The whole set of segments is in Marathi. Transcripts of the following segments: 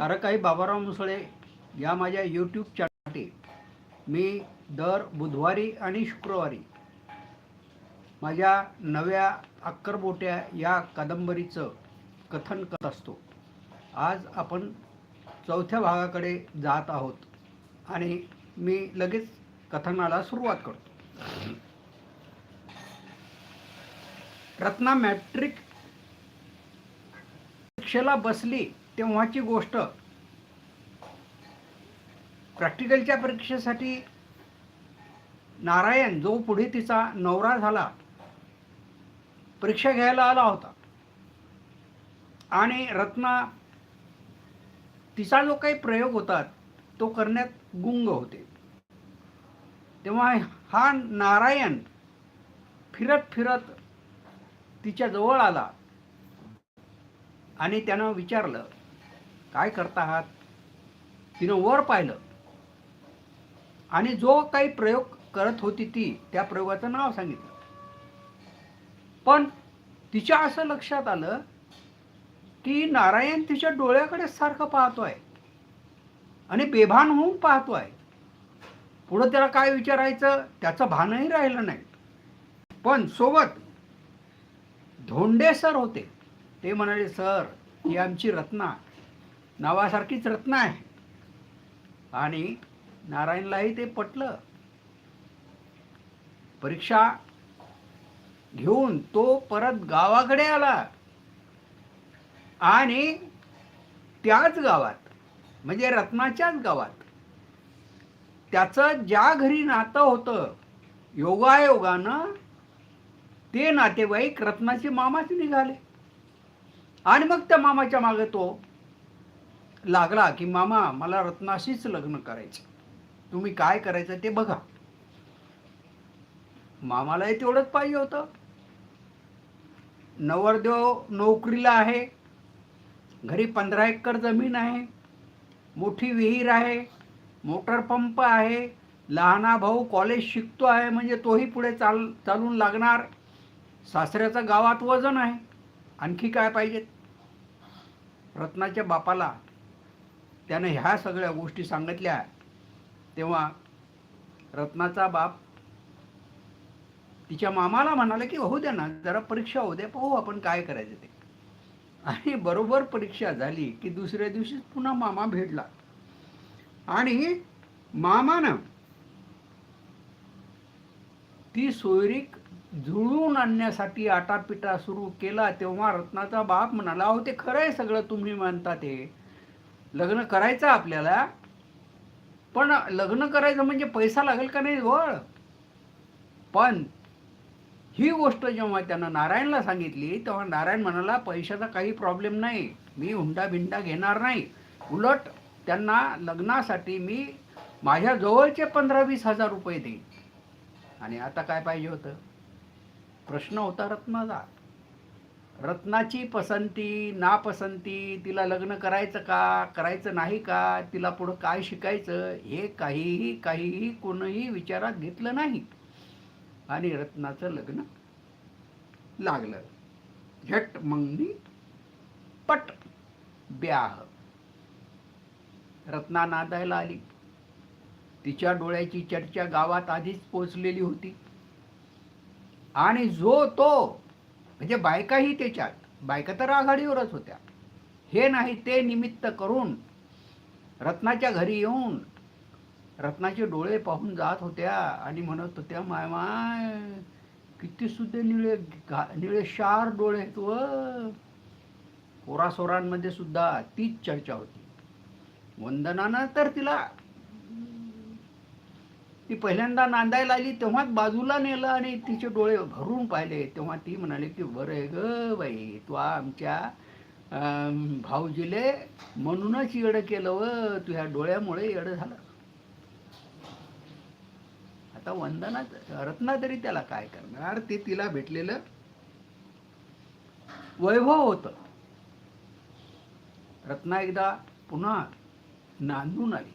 सारं काही बाबाराव मुसळे या माझ्या यूट्यूब चॅनलसाठी मी दर बुधवारी आणि शुक्रवारी माझ्या नव्या अक्करबोट्या या कादंबरीचं कथन करत असतो. आज आपण चौथ्या भागाकडे जात आहोत आणि मी लगेच कथनाला सुरुवात करतो. रत्ना मॅट्रिक परीक्षेला बसली तेव्हाची गोष्ट. प्रॅक्टिकलच्या परीक्षेसाठी नारायण जो पुढे तिचा नवरा झाला परीक्षा घ्यायला आला होता. आणि रत्ना तिचा जो काही प्रयोग होता तो करण्यात गुंग होते. तेव्हा हा नारायण फिरत फिरत तिच्या जवळ आला आणि त्यानं विचारलं काय करता आहात तिनं वर पाहिलं. आणि जो काही प्रयोग करत होती ती त्या प्रयोगाचं नाव सांगितलं. पण तिच्या असं लक्षात आलं की नारायण तिच्या डोळ्याकडे सारखं पाहतो आहे आणि बेभान होऊन पाहतो आहे पुढं त्याला काय विचारायचं त्याचं भानही राहिलं नाही. पण सोबत धोंडे सर होते. ते म्हणाले सर ही आमची रत्ना नावासारखीच रत्न आहे. आणि नारायणलाही ते पटलं. परीक्षा घेऊन तो परत गावाकडे आला. आणि त्याच गावात म्हणजे रत्नाच्याच गावात त्याचं ज्या घरी नातं होतं योगायोगानं ते नातेवाईक रत्नाचे मामाच निघाले. आणि मग त्या मामाच्या मागे तो लागला की मामा मला रत्नाशीच लग्न करायचं तुम्ही काय करायचं ते बघा. मामालाही तेवढंच पाहिजे होतं. नवरदेव नोकरीला आहे. घरी पंधरा एकर जमीन आहे. मोठी विहीर आहे. मोटर पंप आहे. लहाना भाऊ कॉलेज शिकतो आहे म्हणजे तोही पुढे चाल चालून लागणार. सासऱ्याचं गावात वजन आहे. आणखी काय पाहिजेत रत्नाच्या बापाला त्यानं ह्या सगळ्या गोष्टी सांगितल्या तेव्हा रत्नाचा बाप तिच्या मामाला म्हणाले की हो द्या ना जरा परीक्षा होऊ द्या पाहू आपण काय करायचं ते. आणि बरोबर परीक्षा झाली की दुसऱ्या दिवशी पुन्हा मामा भेटला. आणि मामानं ती सोयरीक जुळवून आणण्यासाठी आटापिटा सुरू केला तेव्हा रत्नाचा बाप म्हणाला अहो ते खरं आहे सगळं तुम्ही म्हणता ते. लग्न करायचं आपल्याला पण लग्न करायचं म्हणजे पैसा लागेल का नाही वळ पण ही गोष्ट जेव्हा त्यानं नारायणला सांगितली तेव्हा नारायण म्हणाला पैशाचा काही प्रॉब्लेम नाही मी हुंडा बिंडा घेणार नाही. उलट त्यांना लग्नासाठी मी माझ्या जवळचे पंधरा वीस हजार रुपये देईन. आणि आता काय पाहिजे होतं? प्रश्न होता रत्नाचा. रत्नाची पसंती नापसंती तिला लग्न करायचं का करायचं नाही का तिला पुढं काय शिकायचं हे काहीही काहीही कोणीही विचारात घेतलं नाही. आणि रत्नाचं लग्न लागलं. झट मंगनी पट ब्याह. रत्ना नादायला आली. तिच्या डोळ्याची चर्चा गावात आधीच पोचलेली होती. आणि जो तो म्हणजे बायकाही त्याच्यात. बायका तर आघाडीवरच होत्या. हे नाही ते निमित्त करून रत्नाच्या घरी येऊन रत्नाचे डोळे पाहून जात होत्या आणि म्हणत होत्या माय माय किती सुद्धा निळे घा निळे शार डोळे आहेत व. कोरासोरांमध्ये सुद्धा तीच चर्चा होती. वंदनानं तर तिला ती पहिल्यांदा नांदायला आली तेव्हाच बाजूला नेलं आणि तिचे डोळे भरून पाहिले. तेव्हा ती म्हणाली की बरं आहे ग बाई तू आमच्या भाऊजीले म्हणूनच येडं केलं व. तुझ्या डोळ्यामुळे येडं झालं. आता वंदना रत्ना तरी त्याला काय करणार? ते तिला भेटलेलं वैभव होतं. रत्ना एकदा पुन्हा नांदून आली.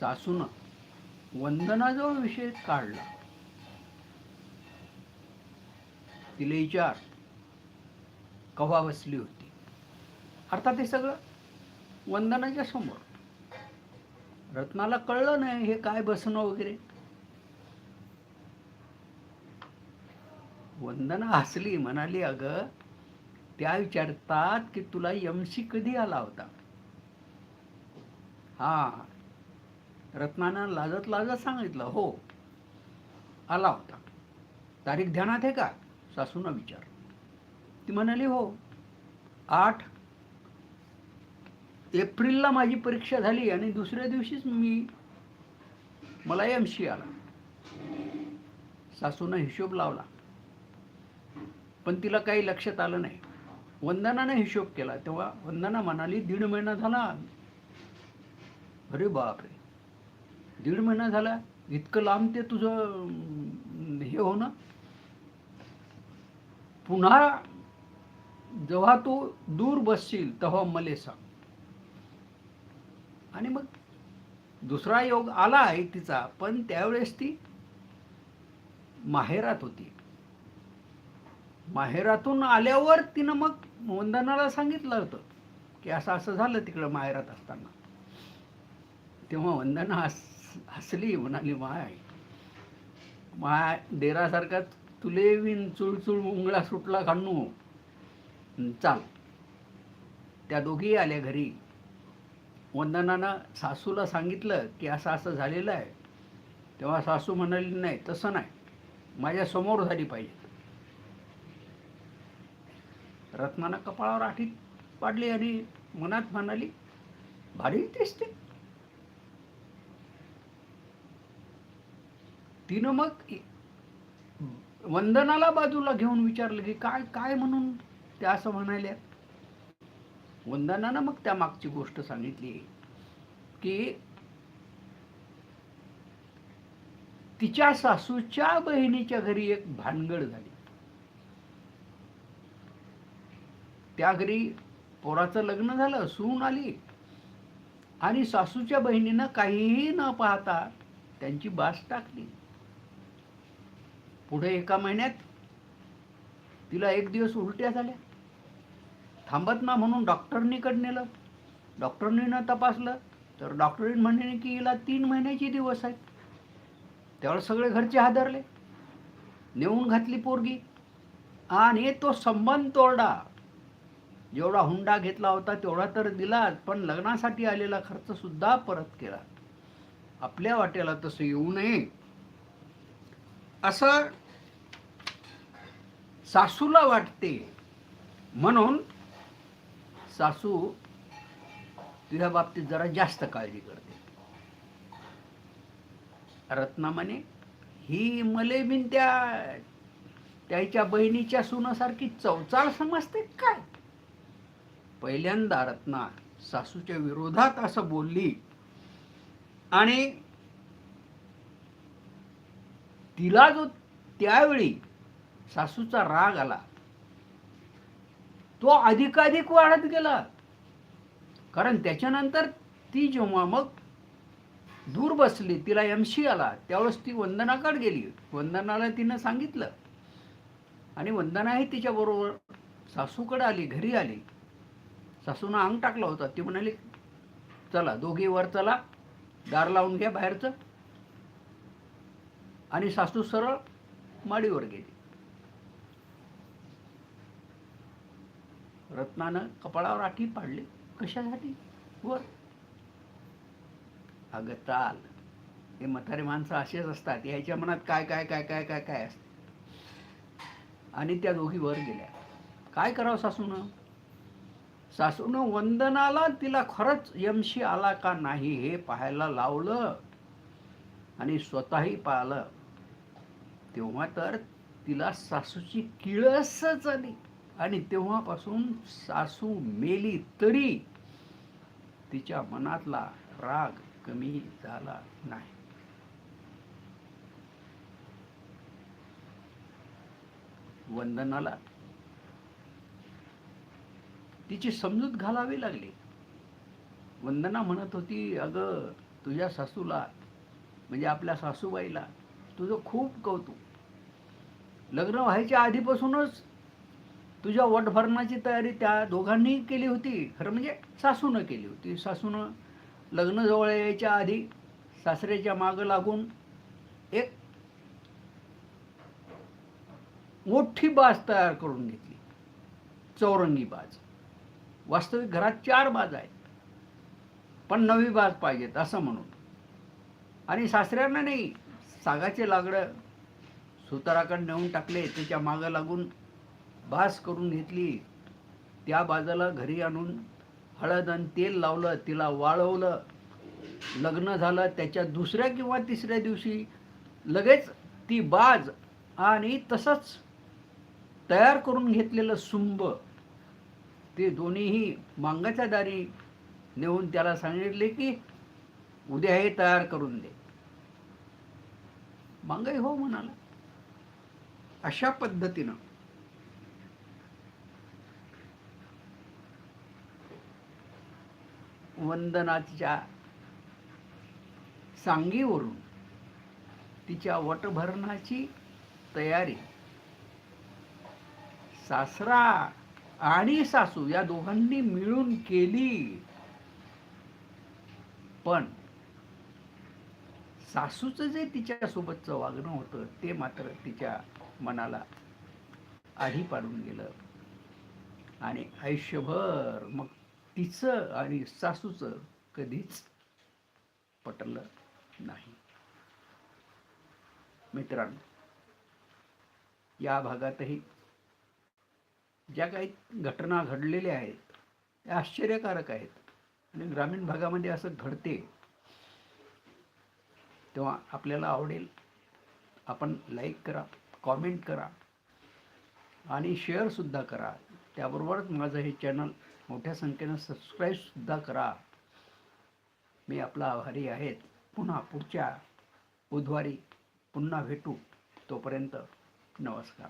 सासूनं वंदनाजवळ विषय काढला. तिले विचार कव्हा बसली होती? अर्थात हे सगळं वंदनाच्या समोर. रत्नाला कळलं नाही हे काय बसणं वगैरे. वंदना हसली म्हणाली अगं त्या विचारतात की तुला यमसी कधी आला होता? हा रत्नानं लाजत लाजत सांगितलं हो आला होता. तारीख ध्यानात आहे का? सासूना विचार ती म्हणाली हो आठ एप्रिलला माझी परीक्षा झाली आणि दुसऱ्या दिवशीच मी मला एमशी आला. सासूनं हिशोब लावला. पण तिला काही लक्षात आलं नाही. वंदनाने हिशोब केला. तेव्हा वंदना म्हणाली दीड महिना झाला. अरे बापरे. दीड महिना झाला इतकं लांब ते तुझं हे होणं. पुन्हा जेव्हा तू दूर बसशील तेव्हा मले सांग. आणि मग दुसरा योग आला आहे तिचा पण त्यावेळेस ती माहेरात होती. माहेरातून आल्यावर तिनं मग वंदनाला सांगितलं होतं की असं असं झालं तिकडं माहेरात असताना. तेव्हा वंदना हसली म्हणाली माय माय डेरासारखा तुले विन चुळचुळ उंगळा सुटला खाणू चाल. त्या दोघी आल्या घरी. वंदनानं सासूला सांगितलं की असं असं झालेलं आहे. तेव्हा सासू म्हणाली नाही तसं नाही. माझ्यासमोर झाली पाहिजे. रत्नानं कपाळावर आठी पाडली आणि मनात म्हणाली भारी दिसते. तिनं मग वंदनाला बाजूला घेऊन विचारलं की काय काय म्हणून त्या असं म्हणाल्या? वंदनानं मग त्या मागची गोष्ट सांगितली की तिच्या सासूच्या बहिणीच्या घरी एक भानगड झाली. त्या घरी पोराचं लग्न झालं सून आली. आणि सासूच्या बहिणीनं काहीही न पाहता त्यांची बास टाकली. पुढे एका महिन्यात तिला एक दिवस उलट्या झाल्या. थांबत ना म्हणून डॉक्टरनीकडे नेलं. डॉक्टरनीनं तपासलं तर डॉक्टरीन म्हणे की हिला तीन महिन्याचे दिवस आहेत. त्यावेळेस सगळे घरचे हादरले. नेऊन घातली पोरगी. आणि तो संबंध तोरडा. जेवढा हुंडा घेतला होता तेवढा तर दिलाच पण लग्नासाठी आलेला खर्चसुद्धा परत केला. आपल्या वाट्याला तसं येऊ नये. असं सासूला वाटते. म्हणून सासू तुझ्या बाबतीत जरा जास्त काळजी करते. रत्ना म्हणे ही मले बिन त्या त्याच्या बहिणीच्या सुनासारखी चवचाळ समजते काय? पहिल्यांदा रत्ना सासूच्या विरोधात असं बोलली आणि तिला जो त्यावेळी सासूचा राग आला. तो अधिकाधिक वाढत गेला. कारण त्याच्यानंतर ती जेव्हा मग दूर बसली तिला एमशी आला त्यावेळेस ती वंदनाकडे गेली. वंदनाला तिनं सांगितलं. आणि वंदनाही तिच्याबरोबर सासूकडे आली घरी आली. सासूनं अंग टाकला होता. ती म्हणाली चला दोघी वर चला दार लावून घ्या बाहेरचं. आणि सासू सरळ माडीवर गेली. रत्नानं कपाळावर आठी पाडली. कशासाठी? वर. अगं चाल. हे म्हातारे माणसं असेच असतात. याच्या मनात काय काय काय काय काय काय असते? आणि त्या दोघी वर गेल्या. काय करावं सासूनं? सासूनं वंदनाला तिला खरंच यमशी आला का नाही हे पाहायला लावलं आणि स्वतःही पाहिलं. तेव्हा तर तिला सासूची किळसच आली. आणि तेव्हापासून सासू मेली तरी तिच्या मनातला राग कमी झाला नाही. वंदनाला तिची समजूत घालावी लागली. वंदना म्हणत होती अगं तुझ्या सासूला म्हणजे आपल्या सासूबाईला तुझं खूप कौतुक. लग्न व्हायच्या आधीपासूनच तुझ्या वटभरणाची तयारी त्या दोघांनी केली होती. खरं म्हणजे सासूनं केली होती. सासूनं लग्न जवळ यायच्या आधी सासऱ्याच्या मागं लागून एक मोठी बाज तयार करून घेतली. चौरंगी बाज. वास्तविक घरात चार बाज आहेत. पण नवी बाज पाहिजेत असं म्हणून. आणि सासऱ्यांना नाही. सागाचे लाकडं सुताराकडे नेऊन टाकले. त्याच्या मागं लागून बास करून घेतली. त्या बाजाला घरी आणून हळद आणि तेल लावलं तिला वाळवलं. लग्न झालं त्याच्या दुसऱ्या किंवा तिसऱ्या दिवशी लगेच ती बाज आणि तसंच तयार करून घेतलेलं सुंब ते दोन्हीही मांगाच्या दारी नेऊन त्याला सांगितले की उद्या हे तयार करून दे. मांगाई हो म्हणाला. अशा पद्धतीनं वंदनाच्या सांगीवरून तिच्या वटभरणाची तयारी. सासरा आणि सासू या दोघांनी मिळून केली. पण सासूचं जे तिच्यासोबतचं वागणं होतं ते मात्र तिच्या मनाला आधी पाडून गेलं. आणि आयुष्यभर मग तिचं आणि सासूचं कधीच पटलं नाही. मित्रांनो या भागातही ज्या काही घटना घडलेल्या आहेत त्या आश्चर्यकारक आहेत. आणि ग्रामीण भागामध्ये असं घडते तेव्हा आपल्याला आवडेल आपण लाईक करा कॉमेंट करा आणि शेअरसुद्धा करा. त्याबरोबरच माझं हे चॅनल मोठ्या संख्येनं सबस्क्राईबसुद्धा करा. मी आपला आभारी आहेत. पुन्हा पुढच्या बुधवारी पुन्हा भेटू. तोपर्यंत नमस्कार.